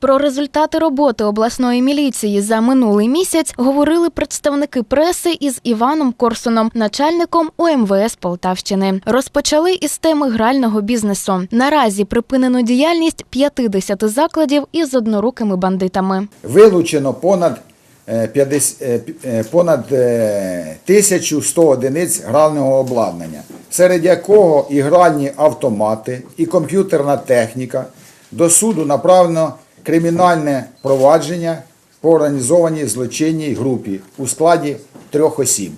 Про результати роботи обласної міліції за минулий місяць говорили представники преси із Іваном Корсуном, начальником УМВС Полтавщини. Розпочали із теми грального бізнесу. Наразі припинено діяльність 50 закладів із однорукими бандитами. Вилучено понад е, 50, е, пі- е, понад е, 1100 одиниць грального обладнання, серед якого і гральні автомати, і комп'ютерна техніка. До суду направлено кримінальне провадження по організованій злочинній групі у складі трьох осіб,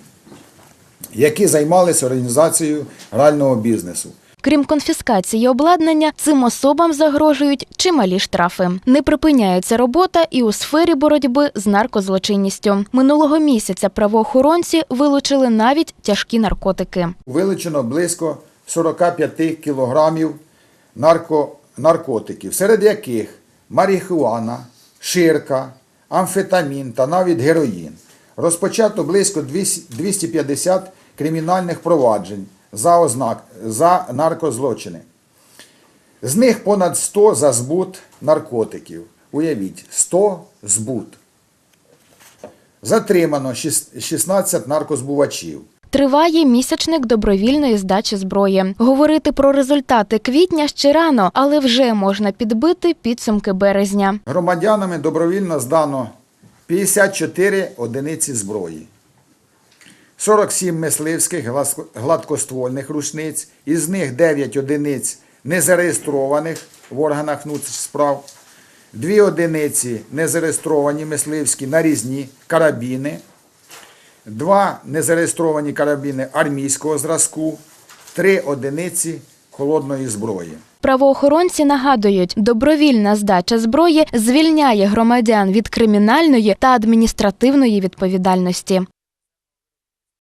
які займалися організацією грального бізнесу. Крім конфіскації обладнання, цим особам загрожують чималі штрафи. Не припиняється робота і у сфері боротьби з наркозлочинністю. Минулого місяця правоохоронці вилучили навіть тяжкі наркотики. Вилучено близько 45 кілограмів нарко, наркотиків, серед яких марихуана, ширка, амфетамін та навіть героїн. Розпочато близько 250 кримінальних проваджень за, ознак, за наркозлочини. З них понад 100 за збут наркотиків. Уявіть, 100 збут. Затримано 16 наркозбувачів. Триває місячник добровільної здачі зброї. Говорити про результати квітня ще рано, але вже можна підбити підсумки березня. Громадянами добровільно здано 54 одиниці зброї, 47 мисливських гладкоствольних рушниць, із них 9 одиниць незареєстрованих в органах внутрішніх справ, 2 одиниці незареєстровані мисливські нарізні карабіни, 2 незареєстровані карабіни армійського зразку, три одиниці холодної зброї. Правоохоронці нагадують, добровільна здача зброї звільняє громадян від кримінальної та адміністративної відповідальності.